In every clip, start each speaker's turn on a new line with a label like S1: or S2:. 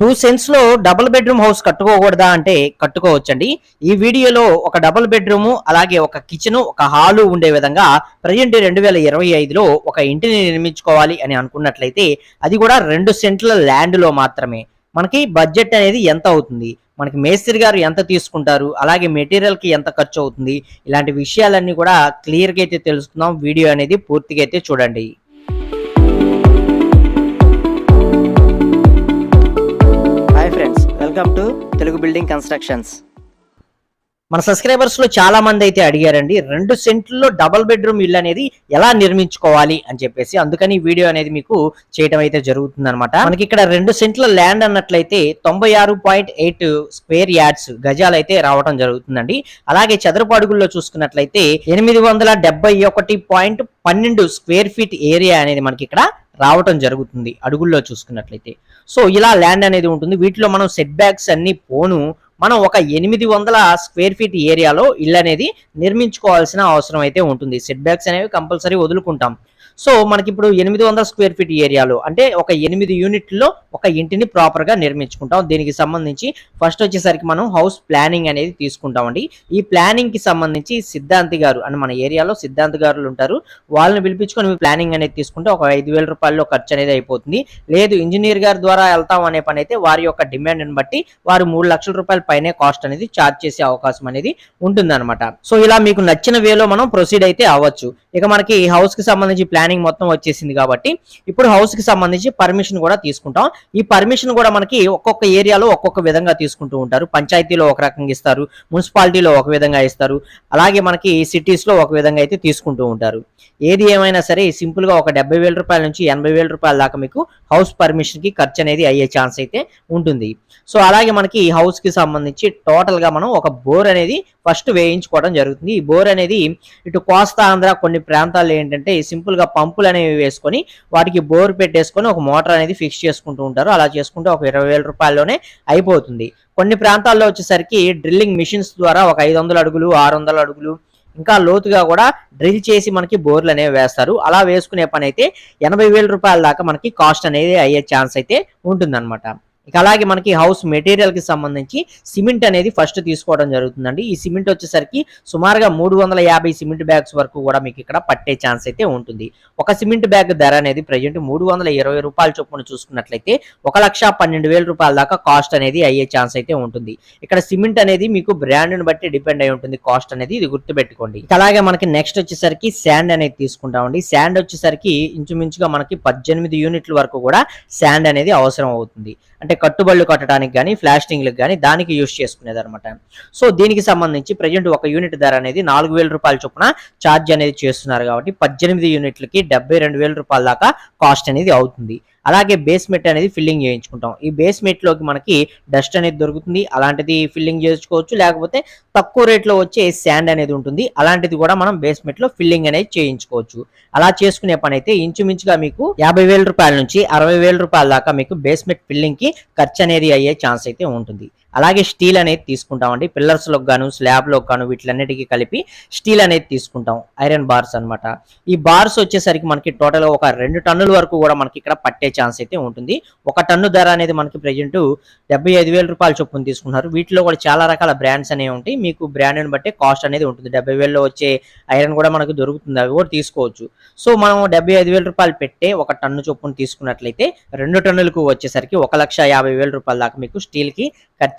S1: Two సెన్స్లో double bedroom house కట్టుకోకూడదా అంటే కట్టుకోవచ్చండి. ఈ వీడియోలో ఒక డబుల్ బెడ్రూమ్ అలాగే ఒక కిచెన్ ఒక హాలు ఉండే విధంగా ప్రజెంట్ రెండు వేల ఇరవై ఐదులో ఒక ఇంటిని నిర్మించుకోవాలి అని అనుకున్నట్లయితే అది కూడా రెండు సెంట్ల ల్యాండ్లో మాత్రమే. మనకి బడ్జెట్ అనేది ఎంత అవుతుంది? మనకి మేస్త్రి గారు ఎంత తీసుకుంటారు? అలాగే మెటీరియల్కి ఎంత ఖర్చు అవుతుంది? ఇలాంటి విషయాలన్నీ కూడా క్లియర్గా అయితే తెలుసుకుందాం. వీడియో అనేది పూర్తిగా అయితే చూడండి. Welcome to Telugu building constructions మన సబ్స్క్రైబర్స్లో చాలా మంది అయితే అడిగారండి రెండు సెంట్లలో డబుల్ బెడ్రూమ్ ఇల్లు అనేది ఎలా నిర్మించుకోవాలి అని చెప్పేసి అందుకని వీడియో అనేది మీకు చేయడం అయితే జరుగుతుంది అనమాట మనకి ఇక్కడ రెండు సెంట్ల ల్యాండ్ అన్నట్లయితే తొంభై ఆరు పాయింట్ ఎయిట్ స్క్వేర్ యార్డ్స్ గజాలు అయితే రావడం జరుగుతుందండి. అలాగే చదరపు అడుగుల్లో చూసుకున్నట్లయితే ఎనిమిది వందల డెబ్బై ఒకటి పాయింట్ పన్నెండు స్క్వేర్ ఫీట్ ఏరియా అనేది మనకి ఇక్కడ రావటం జరుగుతుంది అడుగుల్లో చూసుకున్నట్లయితే. సో ఇలా ల్యాండ్ అనేది ఉంటుంది. వీటిలో మనం సెట్ బ్యాక్స్ అన్ని పోను. మనం ఒక ఎనిమిది వందల స్క్వేర్ ఫీట్ ఏరియాలో ఇల్లు అనేది నిర్మించుకోవాల్సిన అవసరం అయితే ఉంటుంది. సెట్ బ్యాక్స్ అనేవి కంపల్సరీ వదులుకుంటాం. సో మనకి ఇప్పుడు ఎనిమిది వందల స్క్వేర్ ఫీట్ ఏరియాలో అంటే ఒక ఎనిమిది యూనిట్లో ఒక ఇంటిని ప్రాపర్గా నిర్మించుకుంటాం. దీనికి సంబంధించి ఫస్ట్ వచ్చేసరికి మనం హౌస్ ప్లానింగ్ అనేది తీసుకుంటామండి. ఈ ప్లానింగ్కి సంబంధించి సిద్ధాంతి గారు అని మన ఏరియాలో సిద్ధాంతి గారులు ఉంటారు. వాళ్ళని పిలిపించుకొని ప్లానింగ్ అనేది తీసుకుంటే ఒక ఐదు వేల రూపాయల్లో ఖర్చు అనేది అయిపోతుంది. లేదు ఇంజనీర్ గారి ద్వారా వెళ్తాం అనే పని అయితే వారి యొక్క డిమాండ్ బట్టి వారు మూడు లక్షల రూపాయల పైనే కాస్ట్ అనేది చార్జ్ చేసే అవకాశం అనేది ఉంటుంది సో ఇలా మీకు నచ్చిన వేలో మనం ప్రొసీడ్ అయితే అవ్వచ్చు. ఇక మనకి హౌస్కి సంబంధించి ప్లానింగ్ మొత్తం వచ్చేసింది కాబట్టి ఇప్పుడు హౌస్కి సంబంధించి పర్మిషన్ కూడా తీసుకుంటాం. ఈ పర్మిషన్ కూడా మనకి ఒక్కొక్క ఏరియాలో ఒక్కొక్క విధంగా తీసుకుంటూ ఉంటారు. పంచాయతీలో ఒక రకంగా ఇస్తారు. మున్సిపాలిటీలో ఒక విధంగా ఇస్తారు. అలాగే మనకి సిటీస్లో ఒక విధంగా అయితే తీసుకుంటూ ఉంటారు. ఏది ఏమైనా సరే సింపుల్గా ఒక డెబ్బై వేల రూపాయల నుంచి ఎనభై వేల రూపాయల దాకా మీకు హౌస్ పర్మిషన్కి ఖర్చు అనేది అయ్యే ఛాన్స్ అయితే ఉంటుంది. సో అలాగే మనకి ఈ హౌస్కి సంబంధించి టోటల్గా మనం ఒక బోర్ అనేది ఫస్ట్ వేయించుకోవడం జరుగుతుంది. ఈ బోర్ అనేది ఇటు కోస్తా ఆంధ్ర కొన్ని ప్రాంతాల్లో ఏంటంటే సింపుల్గా పంపులు అనేవి వేసుకొని వాటికి బోర్ పెట్టేసుకొని ఒక మోటార్ అనేది ఫిక్స్ చేసుకుంటూ ఉంటారు. అలా చేసుకుంటే ఒక ఇరవై వేల రూపాయల్లోనే అయిపోతుంది. కొన్ని ప్రాంతాల్లో వచ్చేసరికి డ్రిల్లింగ్ మిషన్స్ ద్వారా ఒక ఐదు వందల అడుగులు ఆరు వందల అడుగులు ఇంకా లోతుగా కూడా డ్రిల్ చేసి మనకి బోర్లు అనేవి వేస్తారు. అలా వేసుకునే పని అయితే ఎనభై వేల రూపాయల దాకా మనకి కాస్ట్ అనేది అయ్యే ఛాన్స్ అయితే ఉంటుందన్నమాట. ఇక అలాగే మనకి హౌస్ మెటీరియల్కి సంబంధించి సిమెంట్ అనేది ఫస్ట్ తీసుకోవడం జరుగుతుందండి. ఈ సిమెంట్ వచ్చేసరికి సుమారుగా మూడు వందల యాభై సిమెంట్ బ్యాగ్స్ వరకు కూడా మీకు ఇక్కడ పట్టే ఛాన్స్ అయితే ఉంటుంది. ఒక సిమెంట్ బ్యాగ్ ధర అనేది ప్రజెంట్ మూడు వందల ఇరవై రూపాయల చొప్పున చూసుకున్నట్లయితే ఒక లక్ష పన్నెండు వేల రూపాయల దాకా కాస్ట్ అనేది అయ్యే ఛాన్స్ అయితే ఉంటుంది. ఇక్కడ సిమెంట్ అనేది మీకు బ్రాండ్ బట్టి డిపెండ్ అయి ఉంటుంది కాస్ట్ అనేది ఇది గుర్తుపెట్టుకోండి. అలాగే మనకి నెక్స్ట్ వచ్చేసరికి శాండ్ అనేది తీసుకుంటామండి. శాండ్ వచ్చేసరికి ఇంచుమించుగా మనకి పద్దెనిమిది యూనిట్ల వరకు కూడా శాండ్ అనేది అవసరం అవుతుంది. అంటే కట్టుబళ్ళు కట్టడానికి కానీ ఫ్లాస్టింగ్లకు కానీ దానికి యూజ్ చేసుకునేది అనమాట సో దీనికి సంబంధించి ప్రజెంట్ ఒక యూనిట్ ధర అనేది నాలుగు వేల రూపాయల చొప్పున ఛార్జ్ అనేది చేస్తున్నారు కాబట్టి పద్దెనిమిది యూనిట్లకి డెబ్బై రెండు వేల రూపాయల దాకా కాస్ట్ అనేది అవుతుంది. అలాగే బేస్మెంట్ అనేది ఫిల్లింగ్ చేయించుకుంటాం. ఈ బేస్మెంట్లోకి మనకి డస్ట్ అనేది దొరుకుతుంది. అలాంటిది ఫిల్లింగ్ చేసుకోవచ్చు. లేకపోతే తక్కువ రేట్లో వచ్చే శాండ్ అనేది ఉంటుంది. అలాంటిది కూడా మనం బేస్మెంట్లో ఫిల్లింగ్ అనేది చేయించుకోవచ్చు. అలా చేసుకునే పని అయితే ఇంచుమించుగా మీకు యాభై వేల రూపాయల నుంచి అరవై వేల రూపాయల దాకా మీకు బేస్మెంట్ ఫిల్లింగ్కి ఖర్చు అనేది అయ్యే ఛాన్స్ అయితే ఉంటుంది. అలాగే స్టీల్ అనేది తీసుకుంటామండి. పిల్లర్స్లో గాను స్లాబ్లో గాను వీటిలన్నిటికీ కలిపి స్టీల్ అనేది తీసుకుంటాం. ఐరన్ బార్స్ అన్నమాట. ఈ బార్స్ వచ్చేసరికి మనకి టోటల్ ఒక రెండు టన్నుల వరకు కూడా మనకి ఇక్కడ పట్టే ఛాన్స్ అయితే ఉంటుంది. ఒక టన్ను ధర అనేది మనకి ప్రజెంట్ డెబ్బై ఐదు వేల రూపాయల చొప్పున తీసుకున్నారు వీటిలో కూడా చాలా రకాల బ్రాండ్స్ అనేవి ఉంటాయి. మీకు బ్రాండ్ని బట్టి కాస్ట్ అనేది ఉంటుంది. డెబ్బై వేలలో వచ్చే ఐరన్ కూడా మనకు దొరుకుతుంది. అవి కూడా తీసుకోవచ్చు. సో మనం డెబ్బై ఐదు వేల రూపాయలు పెట్టే ఒక టన్ను చొప్పున తీసుకున్నట్లయితే రెండు టన్నులకు వచ్చేసరికి ఒక లక్ష యాభై వేల రూపాయల దాకా మీకు స్టీల్కి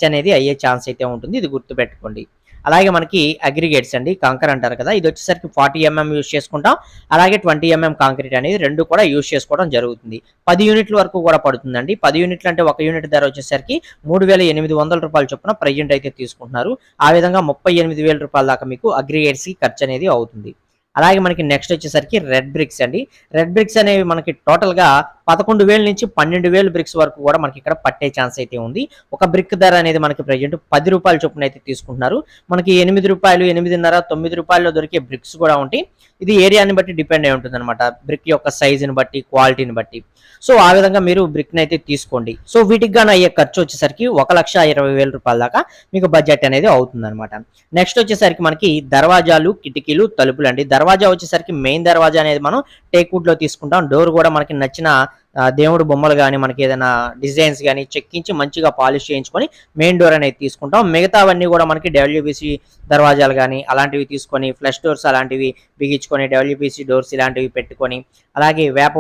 S1: ఖర్చు అనేది అయ్యే ఛాన్స్ అయితే ఉంటుంది. ఇది గుర్తుపెట్టుకోండి. అలాగే మనకి అగ్రిగేట్స్ అండి కాంకర్ అంటారు కదా ఇది వచ్చేసరికి ఫార్టీ ఎంఎం యూస్ చేసుకుంటాం. అలాగే ట్వంటీ ఎంఎం కాంక్రీట్ అనేది రెండు కూడా యూస్ చేసుకోవడం జరుగుతుంది. పది యూనిట్ల వరకు కూడా పడుతుందండి. పది యూనిట్లు అంటే ఒక యూనిట్ ధర వచ్చేసరికి మూడు వేల ఎనిమిది వందల రూపాయలు చొప్పున ప్రజెంట్ అయితే తీసుకుంటున్నారు. ఆ విధంగా ముప్పై ఎనిమిది వేల రూపాయల దాకా మీకు అగ్రిగేట్స్కి ఖర్చు అనేది అవుతుంది. అలాగే మనకి నెక్స్ట్ వచ్చేసరికి రెడ్ బ్రిక్స్ అండి. రెడ్ బ్రిక్స్ అనేవి మనకి టోటల్గా పదకొండు వేల నుంచి పన్నెండు వేలు బ్రిక్స్ వరకు కూడా మనకి ఇక్కడ పట్టే ఛాన్స్ అయితే ఉంది. ఒక బ్రిక్ ధర అనేది మనకి ప్రజెంట్ పది రూపాయల చొప్పున అయితే తీసుకుంటున్నారు. మనకి ఎనిమిది రూపాయలు ఎనిమిదిన్నర తొమ్మిది రూపాయల్లో దొరికే బ్రిక్స్ కూడా ఉంటాయి. ఇది ఏరియాని బట్టి డిపెండ్ అయి ఉంటుంది అనమాట బ్రిక్ యొక్క సైజుని బట్టి క్వాలిటీని బట్టి. సో ఆ విధంగా మీరు బ్రిక్ని అయితే తీసుకోండి. సో వీటికి గాను అయ్యే ఖర్చు వచ్చేసరికి ఒక లక్ష ఇరవై వేల రూపాయల దాకా మీకు బడ్జెట్ అనేది అవుతుంది అనమాట నెక్స్ట్ వచ్చేసరికి మనకి దర్వాజాలు కిటికీలు తలుపులు అండి. దర్వాజా వచ్చేసరికి మెయిన్ దర్వాజా అనేది మనం టేక్వుడ్లో తీసుకుంటాం. డోర్ కూడా మనకి నచ్చిన దేవుడు బొమ్మలు కానీ మనకి ఏదైనా డిజైన్స్ కానీ చెక్కించి మంచిగా పాలిష్ చేయించుకొని మెయిన్ డోర్ అనేది తీసుకుంటాం. మిగతావన్నీ కూడా మనకి డబ్ల్యూబీసీ దర్వాజాలు కానీ అలాంటివి తీసుకొని ఫ్లష్ డోర్స్ అలాంటివి బిగించుకొని డబ్ల్యూబీసీ డోర్స్ ఇలాంటివి పెట్టుకొని అలాగే వేప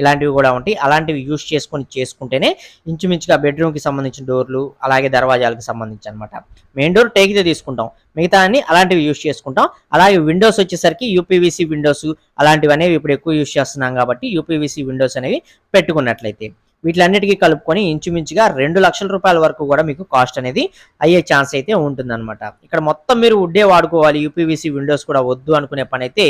S1: ఇలాంటివి కూడా ఉంటాయి. అలాంటివి యూస్ చేసుకొని చేసుకుంటేనే ఇంచుమించుగా బెడ్రూమ్కి సంబంధించిన డోర్లు అలాగే దర్వాజాలకు సంబంధించి అనమాట మెయిన్ డోర్ టేకితే తీసుకుంటాం. మిగతా అన్ని అలాంటివి యూస్ చేసుకుంటాం. అలాగే విండోస్ వచ్చేసరికి యూపీవీసీ విండోస్ అలాంటివి అనేవి ఇప్పుడు ఎక్కువ యూస్ చేస్తున్నాం కాబట్టి యూపీవీసీ విండోస్ అనేవి పెట్టుకున్నట్లయితే. వీటిలన్నిటికీ కలుపుకొని ఇంచుమించుగా రెండు లక్షల రూపాయల వరకు కూడా మీకు కాస్ట్ అనేది అయ్యే ఛాన్స్ అయితే ఉంటుందన్నమాట. ఇక్కడ మొత్తం మీరు వుడ్డే వాడుకోవాలి యూపీవీసీ విండోస్ కూడా వద్దు అనుకునే పని అయితే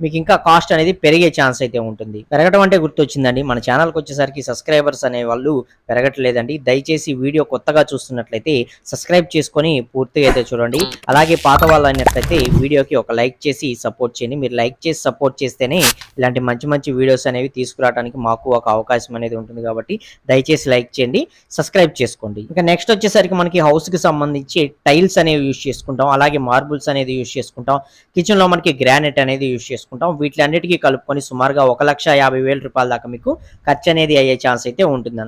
S1: మీకు ఇంకా కాస్ట్ అనేది పెరిగే ఛాన్స్ అయితే ఉంటుంది. పెరగడం అంటే గుర్తొచ్చిందండి. మన ఛానల్కి వచ్చేసరికి సబ్స్క్రైబర్స్ అనే వాళ్ళు పెరగట్లేదండి. దయచేసి వీడియో కొత్తగా చూస్తున్నట్లయితే సబ్స్క్రైబ్ చేసుకొని పూర్తిగా అయితే చూడండి. అలాగే పాత వాళ్ళు అయినట్లయితే వీడియోకి ఒక లైక్ చేసి సపోర్ట్ చేయండి. మీరు లైక్ చేసి సపోర్ట్ చేస్తేనే ఇలాంటి మంచి మంచి వీడియోస్ అనేవి తీసుకురావడానికి మాకు ఒక అవకాశం అనేది ఉంటుంది కాబట్టి దయచేసి లైక్ చేయండి. సబ్స్క్రైబ్ చేసుకోండి. ఇంకా నెక్స్ట్ వచ్చేసరికి మనకి హౌస్కి సంబంధించి టైల్స్ అనేవి యూస్ చేసుకుంటాం. అలాగే మార్బుల్స్ అనేది యూస్ చేసుకుంటాం. కిచెన్లో మనకి గ్రానైట్ అనేది యూస్ చేసుకుంటాం. వీటిలన్నిటికీ కలుపుకొని సుమారుగా ఒక లక్ష యాభై వేల రూపాయల దాకా మీకు ఖర్చు అనేది అయ్యే ఛాన్స్ అయితే ఉంటుంది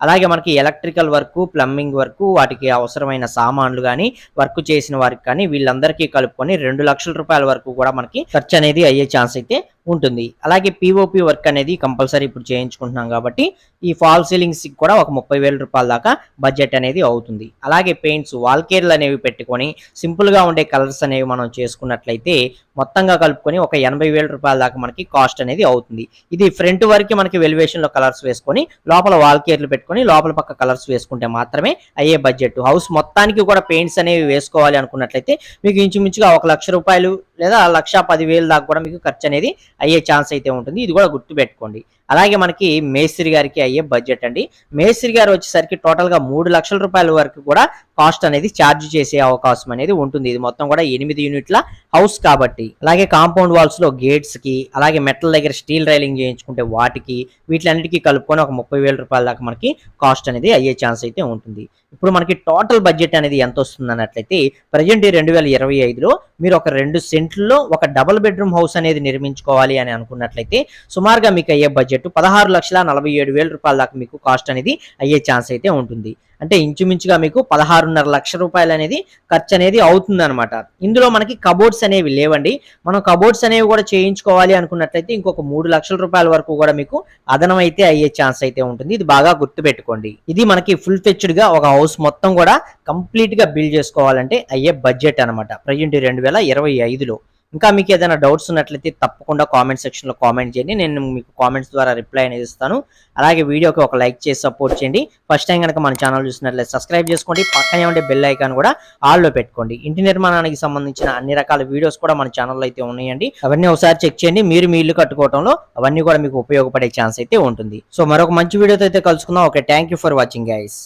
S1: అలాగే మనకి ఎలక్ట్రికల్ వర్క్ ప్లంబింగ్ వర్క్ వాటికి అవసరమైన సామాన్లు కానీ వర్క్ చేసిన వారికి కానీ వీళ్ళందరికీ కలుపుకొని రెండు లక్షల రూపాయల వరకు కూడా మనకి ఖర్చు అనేది అయ్యే ఛాన్స్ అయితే ఉంటుంది. అలాగే పిఓపి వర్క్ అనేది కంపల్సరీ ఇప్పుడు చేయించుకుంటున్నాం కాబట్టి ఈ ఫాల్ సీలింగ్స్ కూడా ఒక ముప్పై వేల రూపాయల దాకా బడ్జెట్ అనేది అవుతుంది. అలాగే పెయింట్స్ వాల్ కేర్లు అనేవి పెట్టుకొని సింపుల్గా ఉండే కలర్స్ అనేవి మనం చేసుకున్నట్లయితే మొత్తంగా కలుపుకొని ఒక ఎనభై వేల రూపాయల దాకా మనకి కాస్ట్ అనేది అవుతుంది. ఇది ఫ్రంట్ వరకు మనకి వెలివేషన్లో కలర్స్ వేసుకొని లోపల వాల్ కేర్లు పెట్టుకొని లోపల పక్క కలర్స్ వేసుకుంటే మాత్రమే అయ్యే బడ్జెట్ హౌస్ మొత్తానికి కూడా పెయింట్స్ అనేవి వేసుకోవాలి అనుకున్నట్లయితే మీకు ఇంచుమించుగా ఒక లక్ష రూపాయలు లేదా లక్ష పదివేలు దాకా కూడా మీకు ఖర్చు అనేది అయ్యే ఛాన్స్ అయితే ఉంటుంది. ఇది కూడా గుర్తు పెట్టుకోండి అలాగే మనకి మేస్త్రి గారికి అయ్యే బడ్జెట్ అండి. మేస్త్రి గారు వచ్చేసరికి టోటల్గా మూడు లక్షల రూపాయల వరకు కూడా కాస్ట్ అనేది ఛార్జ్ చేసే అవకాశం అనేది ఉంటుంది. ఇది మొత్తం కూడా ఎనిమిది యూనిట్ల హౌస్ కాబట్టి. అలాగే కాంపౌండ్ వాల్స్లో గేట్స్కి అలాగే మెటల్ దగ్గర స్టీల్ రైలింగ్ చేయించుకుంటే వాటికి వీటిలన్నిటికీ కలుపుకొని ఒక ముప్పై వేల రూపాయల దాకా మనకి కాస్ట్ అనేది అయ్యే ఛాన్స్ అయితే ఉంటుంది. ఇప్పుడు మనకి టోటల్ బడ్జెట్ అనేది ఎంత వస్తుంది అన్నట్లయితే ప్రజెంట్ రెండు వేల ఇరవై ఐదులో మీరు ఒక రెండు సెంట్ సెంట్లలో ఒక డబుల్ బెడ్రూమ్ హౌస్ అనేది నిర్మించుకోవాలి అని అనుకున్నట్లయితే సుమారుగా మీకు అయ్యే బడ్జెట్ పదహారు లక్షల నలభై ఏడు వేల రూపాయల దాకా మీకు కాస్ట్ అనేది అయ్యే ఛాన్స్ అయితే ఉంటుంది. అంటే ఇంచుమించుగా మీకు పదహారున్నర లక్ష రూపాయలు అనేది ఖర్చు అనేది అవుతుంది అనమాట ఇందులో మనకి కబోర్డ్స్ అనేవి లేవండి. మనం కబోర్డ్స్ అనేవి కూడా చేయించుకోవాలి అనుకున్నట్లయితే ఇంకొక మూడు లక్షల రూపాయల వరకు కూడా మీకు అదనం అయితే అయ్యే ఛాన్స్ అయితే ఉంటుంది. ఇది బాగా గుర్తుపెట్టుకోండి. ఇది మనకి ఫుల్ ఫెచ్డ్గా ఒక హౌస్ మొత్తం కూడా కంప్లీట్గా బిల్డ్ చేసుకోవాలంటే అయ్యే బడ్జెట్ అనమాట ప్రజెంట్ రెండు వేల ఇరవై ఐదులో. ఇంకా మీకు ఏదైనా డౌట్స్ ఉన్నట్లయితే తప్పకుండా కామెంట్ సెక్షన్లో కామెంట్ చేయండి. నేను మీకు కామెంట్స్ ద్వారా రిప్లై అనేది ఇస్తాను. అలాగే వీడియోకి ఒక లైక్ చేసి సపోర్ట్ చేయండి. ఫస్ట్ టైం కనుక మన ఛానల్ చూసినట్లయితే సబ్స్క్రైబ్ చేసుకోండి. పక్కనే ఉండే బెల్ ఐకాన్ కూడా ఆల్లో పెట్టుకోండి. ఇంటి నిర్మాణానికి సంబంధించిన అన్ని రకాల వీడియోస్ కూడా మన ఛానల్లో అయితే ఉన్నాయండి. అవన్నీ ఒకసారి చెక్ చేయండి. మీరు మీ ఇల్లు కట్టుకోవడంలో అవన్నీ కూడా మీకు ఉపయోగపడే ఛాన్స్ అయితే ఉంటుంది. సో మరొక మంచి వీడియోతో అయితే కలుసుకుందాం. Okay thank for watching guys